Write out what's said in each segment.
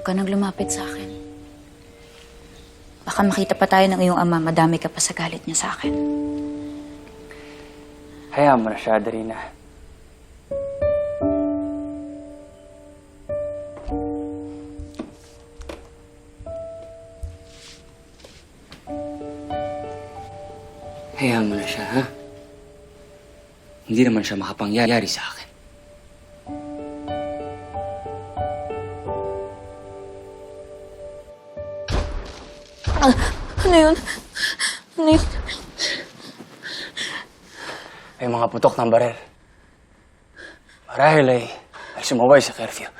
Huwag ka nang lumapit sa akin. Baka makita pa tayo ng iyong ama, madami ka pa sa galit niya sa akin. Hayaan mo na siya, Adelina. Hayaan mo na siya, ha? Hindi naman siya makapangyayari sa akin. Ano yun? Ano yun? May mga putok ng barel. Marahil ay, ay sumaway sa curfew.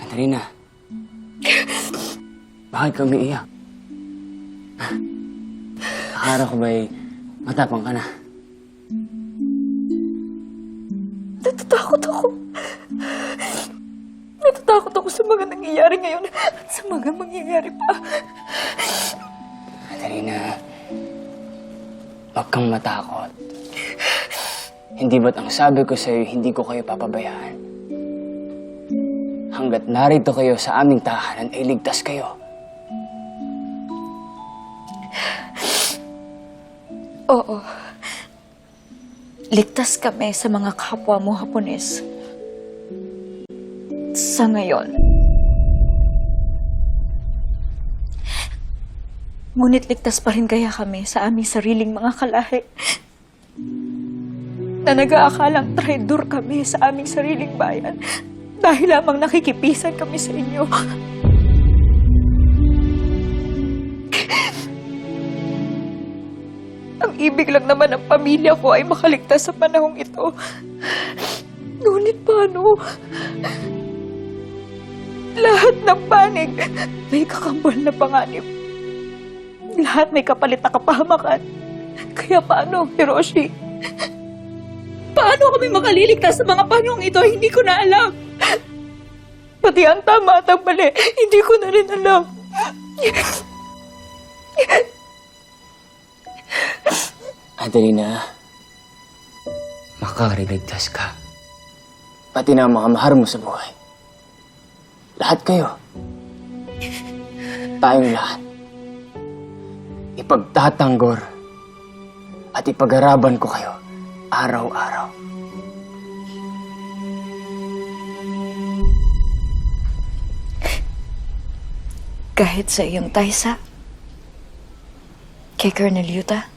Adelina, bakit ka umiiyak? Akala ko ba'y matapang ka na? Natatakot ako. Natatakot ako sa mga nangyayari ngayon at sa mga mangyayari pa. Katarina, huwag kang matakot. Hindi ba't ang sabi ko sa'yo, hindi ko kayo papabayaan? Hanggat narito kayo sa aming tahanan, ay ligtas kayo. Oo. Ligtas kami sa mga kapwa mo Hapones. Sa ngayon. Ngunit ligtas pa rin kaya kami sa aming sariling mga kalahi. Na nag-aakalang traidor kami sa aming sariling bayan dahil lamang nakikipisan kami sa inyo. Ang ibig lang naman ng pamilya ko ay makaligtas sa panahong ito. Ngunit paano? Lahat ng panig may kakambal na panganib. Lahat may kapalit na kapahamakan. Kaya paano, Hiroshi? Paano kami makaliligtas sa mga panahong ito? Hindi ko na alam. Pati ang tama at ang mali, hindi ko na rin alam. Adelina, makakariligtas ka. Pati na ang mga mahal mo sa buhay. Lahat kayo. Tayong lahat. Ipagtatanggol at ipag-araban ko kayo araw-araw. Kahit sa iyong taysa, kay Colonel Yuta,